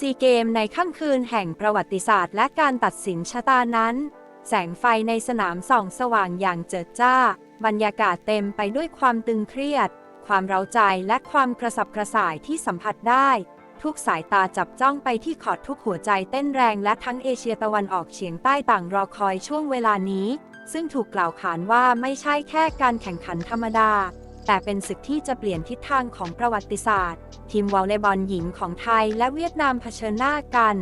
ซีเกมในค่ำคืนแห่งประวัติศาสตร์ และการตัดสินชะตานั้น แสงไฟในสนามส่องสว่างอย่างเจิดจ้า บรรยากาศเต็มไปด้วยความตึงเครียด ความเร้าใจและความกระสับกระส่ายที่สัมผัสได้ ทุกสายตาจับจ้องไปที่ขอดทุกหัวใจเต้นแรงและทั้งเอเชียตะวันออกเฉียงใต้ต่างรอคอยช่วงเวลานี้ ซึ่งถูกกล่าวขานว่าไม่ใช่แค่การแข่งขันธรรมดา แต่เป็นศึกที่จะเปลี่ยนทิศทางของประวัติศาสตร์ ทีมวอลเลย์บอลหญิงของไทยและเวียดนามเผชิญหน้ากัน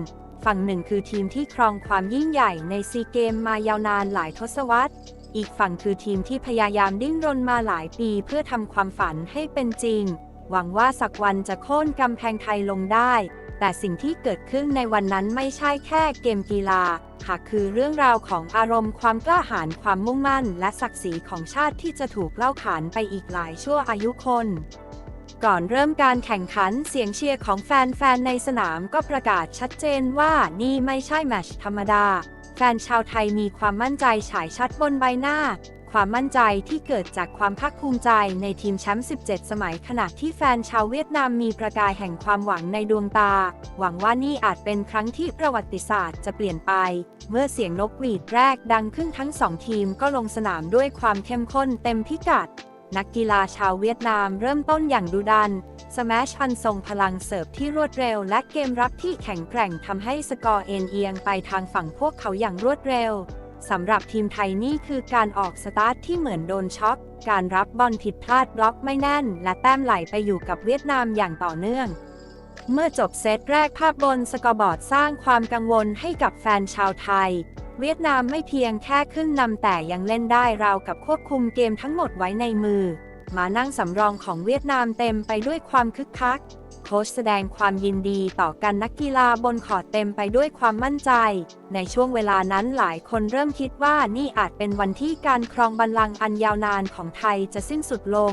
ฝั่งหนึ่งคือทีมที่ครองความยิ่งใหญ่ในซีเกมมายาวนานหลายทศวรรษ อีกฝั่งคือทีมที่พยายามดิ้นรนมาหลายปีเพื่อทำความฝันให้เป็นจริง หวังว่าสักวันจะโค่นกำแพงไทยลงได้ แต่สิ่งที่เกิดขึ้นในวันนั้นไม่ใช่แค่เกมกีฬา หากคือเรื่องราวของอารมณ์ความกล้าหาญความมุ่งมั่น และศักดิ์ศรีของชาติที่จะถูกเล่าขานไปอีกหลายชั่วอายุคน ก่อนเริ่มการแข่งขันเสียงเชียร์ของแฟนๆ ในสนามก็ประกาศชัดเจนว่านี่ไม่ใช่แมชธรรมดา แฟนชาวไทยมีความมั่นใจฉายชัดบนใบหน้า ความมั่นใจที่เกิดจากความภาคภูมิใจในทีมแชมป์ 17 สมัยขณะที่แฟนชาวเวียดนามมีประกายแห่งความหวังในดวงตา หวังว่านี่อาจเป็นครั้งที่ประวัติศาสตร์จะเปลี่ยนไป เมื่อเสียงนกหวีดแรกดังขึ้นทั้งสองทีมก็ลงสนามด้วยความเข้มข้นเต็มพิกัด นักกีฬาชาวเวียดนามเริ่มต้นอย่างดุดันสแมชอันทรงพลังเสิร์ฟที่รวดเร็ว และเกมรับที่แข็งแกร่งทำให้สกอร์เอ็นเอียงไปทางฝั่งพวกเขาอย่างรวดเร็ว สำหรับทีมไทยนี่คือการออกสตาร์ทที่เหมือนโดนช็อค การรับบอลผิดพลาดบล็อกไม่แน่น และแต้มไหลไปอยู่กับเวียดนามอย่างต่อเนื่อง เมื่อจบเซตแรกภาพบนสกอร์บอร์ดสร้างความกังวลให้กับแฟนชาวไทย เวียดนามไม่เพียงแค่ขึ้นนำแต่ยังเล่นได้ราวกับควบคุมเกมทั้งหมดไว้ในมือ มานั่งสำรองของเวียดนามเต็มไปด้วยความคึกคัก โค้ชแสดงความยินดีต่อกันนักกีฬาบนขอร์ตเต็มไปด้วยความมั่นใจ ในช่วงเวลานั้นหลายคนเริ่มคิดว่านี่อาจเป็นวันที่การครองบัลลังก์อันยาวนานของไทยจะสิ้นสุดลง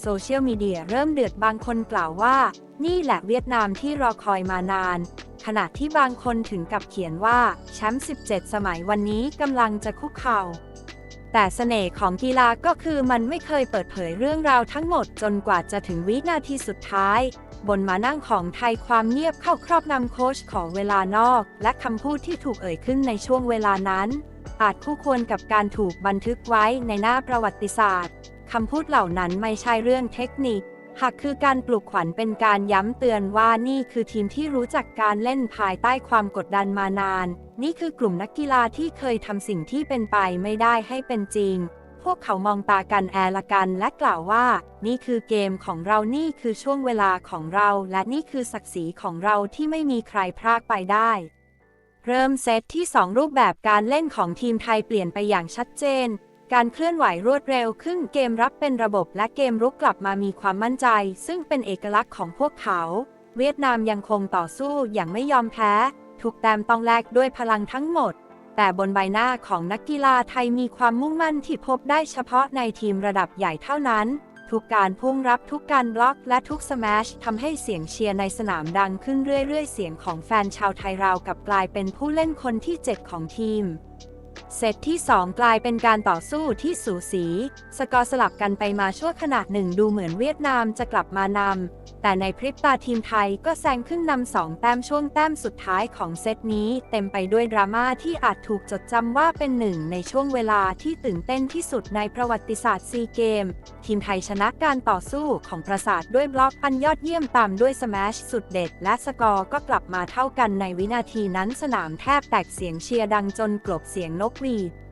โซเชียลมีเดียเริ่มเดือดบางคนกล่าวว่า นี่แหละเวียดนามที่รอคอยมานาน ขณะที่บางคนถึงกับเขียนว่าแชมป์ 17 สมัยวันนี้กำลังจะคุกเข่าแต่เสน่ห์ของกีฬาก็คือมันไม่เคยเปิดเผยเรื่องราวทั้งหมดจนกว่าจะถึงวินาทีสุดท้าย บนมานั่งของไทยความเงียบเข้าครอบนำโค้ชของเวลานอก และคำพูดที่ถูกเอ่ยขึ้นในช่วงเวลานั้น อาจคู่ควรกับการถูกบันทึกไว้ในหน้าประวัติศาสตร์คำพูดเหล่านั้นไม่ใช่เรื่องเทคนิค หากคือการปลุกขวัญเป็นการย้ำเตือนว่านี่คือทีมที่รู้จักการเล่นภายใต้ความกดดันมานาน นี่คือกลุ่มนักกีฬาที่เคยทำสิ่งที่เป็นไปไม่ได้ให้เป็นจริง พวกเขามองตากันแอละกันและกล่าวว่า นี่คือเกมของเรานี่คือช่วงเวลาของเราและนี่คือศักดิ์ศรีของเราที่ไม่มีใครพรากไปได้ เริ่มเซตที่ 2 รูปแบบการเล่นของทีมไทยเปลี่ยนไปอย่างชัดเจน การเคลื่อนไหวรวดเร็วขึ้นเกมรับเป็นระบบและเกมรุกกลับมามีความมั่นใจ ซึ่งเป็นเอกลักษณ์ของพวกเขา เวียดนามยังคงต่อสู้อย่างไม่ยอมแพ้ทุกแต้มต้องแลกด้วยพลังทั้งหมด แต่บนใบหน้าของนักกีฬาไทยมีความมุ่งมั่นที่พบได้เฉพาะในทีมระดับใหญ่เท่านั้น ทุกการพุ่งรับทุกการบล็อกและทุกสแมชทำให้เสียงเชียร์ในสนามดังขึ้นเรื่อยๆ เสียงของแฟนชาวไทยราวกับกลายเป็นผู้เล่นคนที่ 7 ของทีม เซตที่ 2 กลายเป็นการต่อสู้ที่สูสี สกอร์สลับกันไปมาชั่วขณะหนึ่งดูเหมือนเวียดนามจะกลับมานำ แต่ในพริบตาทีมไทยก็แซงขึ้นนำสองแต้มช่วงแต้มสุดท้ายของเซตนี้ เต็มไปด้วยดราม่าที่อาจถูกจดจำว่าเป็นหนึ่งในช่วงเวลาที่ตื่นเต้นที่สุดในประวัติศาสตร์ซีเกม ทีมไทยชนะการต่อสู้ของประสาทด้วยบล็อกอันยอดเยี่ยมตามด้วยสแมชสุดเด็ด และสกอร์ก็กลับมาเท่ากันในวินาทีนั้นสนามแทบแตกเสียงเชียร์ดังจนกลบเสียงนกหวีด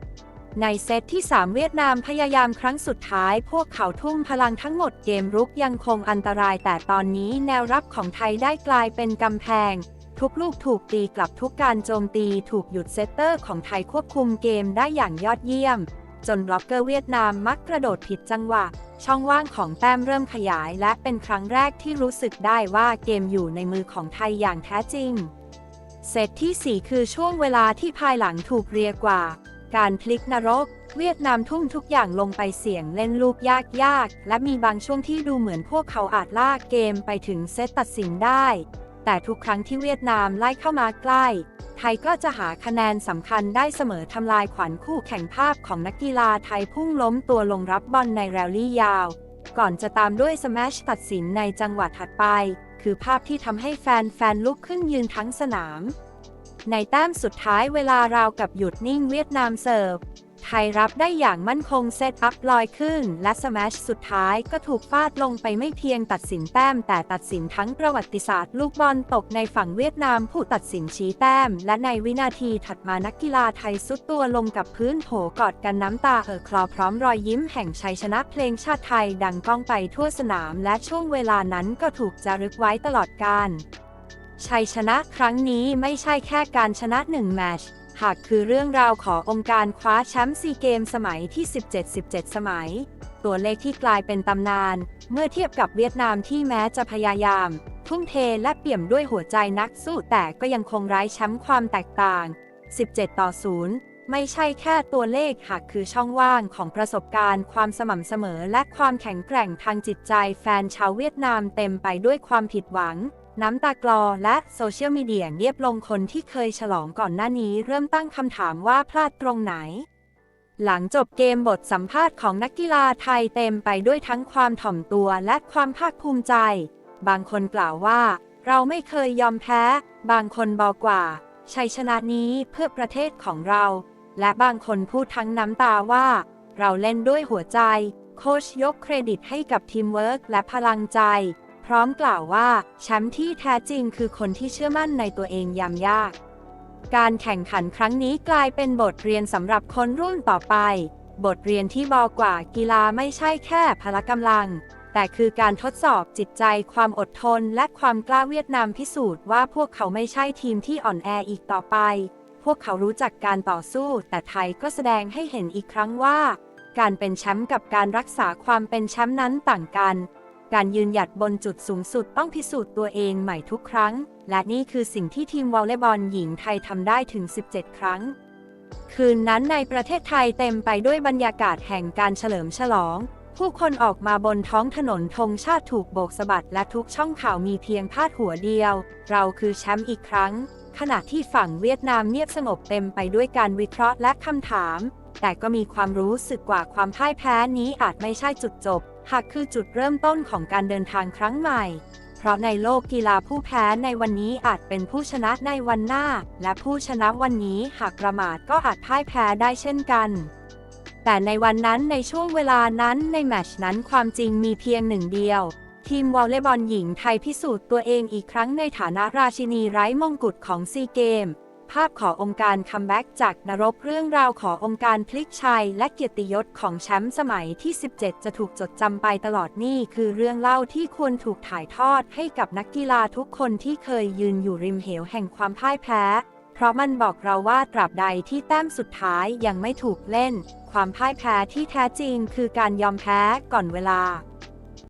ในเซตที่ 3 เวียดนามพยายามครั้งสุดท้าย พวกเขาทุ่มพลังทั้งหมดเกมรุกยังคงอันตรายแต่ตอนนี้แนวรับของไทยได้กลายเป็นกำแพง ทุกลูกถูกตีกลับทุกการโจมตีถูกหยุดเซตเตอร์ของไทยควบคุมเกมได้อย่างยอดเยี่ยม จนล็อกเกอร์เวียดนามมักกระโดดผิดจังหวะ ช่องว่างของแต้มเริ่มขยาย และเป็นครั้งแรกที่รู้สึกได้ว่าเกมอยู่ในมือของไทยอย่างแท้จริงเซตที่ 4 คือช่วงเวลาที่ภายหลังถูกเรียกว่า การพลิกนรก เวียดนามทุ่มทุกอย่างลงไปเสี่ยงเล่นลูกยากๆ และมีบางช่วงที่ดูเหมือนพวกเขาอาจลากเกมไปถึงเซตตัดสินได้ แต่ทุกครั้งที่เวียดนามไล่เข้ามาใกล้ ไทยก็จะหาคะแนนสำคัญได้เสมอทำลายขวัญคู่แข่งภาพของนักกีฬาไทยพุ่งล้มตัวลงรับบอลในแรลลี่ยาว ก่อนจะตามด้วยสแมชตัดสินในจังหวะถัดไปคคือภาพที่ทำให้แฟนๆลุกขึ้นยืนทั้งสนาม ในแต้มสุดท้ายเวลาราวกับหยุดนิ่งเวียดนามเสิร์ฟ ไทยรับได้อย่างมั่นคงเซตอัพลอยขึ้น และสแมชสุดท้ายก็ถูกฟาดลงไปไม่เพียงตัดสินแต้ม แต่ตัดสินทั้งประวัติศาสตร์ลูกบอลตกในฝั่งเวียดนามผู้ตัดสินชี้แต้ม และในวินาทีถัดมานักกีฬาไทยสุดตัวลงกับพื้นโผกอดกันน้ำตาเอ่อคลอพร้อมรอยยิ้มแห่งชัยชนะเพลงชาติไทยดังก้องไปทั่วสนาม และช่วงเวลานั้นก็ถูกจารึกไว้ตลอดกาล ชัยชนะครั้งนี้ไม่ใช่แค่การชนะหนึ่งแมตช์หากคือเรื่องราวขององค์การคว้าแชมป์ซีเกมสมัยที่ 17-17 สมัย ตัวเลขที่กลายเป็นตำนาน เมื่อเทียบกับเวียดนามที่แม้จะพยายาม ทุ่มเทและเปี่ยมด้วยหัวใจนักสู้แต่ก็ยังคงไร้แชมป์ความแตกต่าง 17 ต่อ 0 ไม่ใช่แค่ตัวเลขหากคือช่องว่างของประสบการณ์ ความสม่ำเสมอและความแข็งแกร่งทางจิตใจแฟนชาวเวียดนามเต็มไปด้วยความผิดหวัง น้ำตากลอและโซเชียลมีเดียเรียบลงคนที่เคยฉลองก่อนหน้านี้เริ่มตั้งคำถามว่าพลาดตรงไหน หลังจบเกมบทสัมภาษณ์ของนักกีฬาไทยเต็มไปด้วยทั้งความถ่อมตัวและความภาคภูมิใจ บางคนกล่าวว่า เราไม่เคยยอมแพ้ บางคนบอกว่า ชัยชนะนี้เพื่อประเทศของเรา และบางคนพูดทั้งน้ำตาว่า เราเล่นด้วยหัวใจ โค้ชยกเครดิตให้กับทีมเวิร์กและพลังใจ พร้อมกล่าวว่าแชมป์ที่แท้จริงคือคนที่เชื่อมั่นในตัวเองยามยาก การแข่งขันครั้งนี้กลายเป็นบทเรียนสำหรับคนรุ่นต่อไป บทเรียนที่บอกกว่ากีฬาไม่ใช่แค่พละกำลัง แต่คือการทดสอบจิตใจความอดทนและความกล้าเวียดนามพิสูจน์ว่าพวกเขาไม่ใช่ทีมที่อ่อนแออีกต่อไป พวกเขารู้จักการต่อสู้ แต่ไทยก็แสดงให้เห็นอีกครั้งว่า การเป็นแชมป์กับการรักษาความเป็นแชมป์นั้นต่างกัน การยืนหยัดบนจุดสูงสุดต้องพิสูจน์ตัวเองใหม่ทุกครั้ง และนี่คือสิ่งที่ทีมวอลเลย์บอลหญิงไทยทำได้ถึง 17 ครั้ง คืนนั้นในประเทศไทยเต็มไปด้วยบรรยากาศแห่งการเฉลิมฉลอง ผู้คนออกมาบนท้องถนนธงชาติถูกโบกสะบัดและทุกช่องข่าวมีเพียงพาดหัวเดียว เราคือแชมป์อีกครั้ง ขณะที่ฝั่งเวียดนามเงียบสงบเต็มไปด้วยการวิเคราะห์และคำถาม แต่ก็มีความรู้สึกว่าความพ่ายแพ้นี้อาจไม่ใช่จุดจบ หากคือจุดเริ่มต้นของการเดินทางครั้งใหม่ เพราะในโลกกีฬาผู้แพ้ในวันนี้อาจเป็นผู้ชนะในวันหน้า และผู้ชนะวันนี้หากประมาทก็อาจพ่ายแพ้ได้เช่นกันแต่ในวันนั้นในช่วงเวลานั้นในแมชนั้นความจริงมีเพียงหนึ่งเดียว ทีมวอลเลย์บอลหญิงไทยพิสูจน์ตัวเองอีกครั้งในฐานะราชินีไร้มงกุฎของซีเกม ภาพขอองค์การคัมแบ็กจากนรกเรื่องราวขอองค์การพลิกชัย และเกียรติยศของแชมป์สมัยที่ 17 จะถูกจดจำไปตลอดนี่คือเรื่องเล่าที่ควรถูกถ่ายทอดให้กับนักกีฬาทุกคนที่เคยยืนอยู่ริมเหวแห่งความพ่ายแพ้ เพราะมันบอกเราว่าตราบใดที่แต้มสุดท้ายยังไม่ถูกเล่น ความพ่ายแพ้ที่แท้จริงคือการยอมแพ้ก่อนเวลา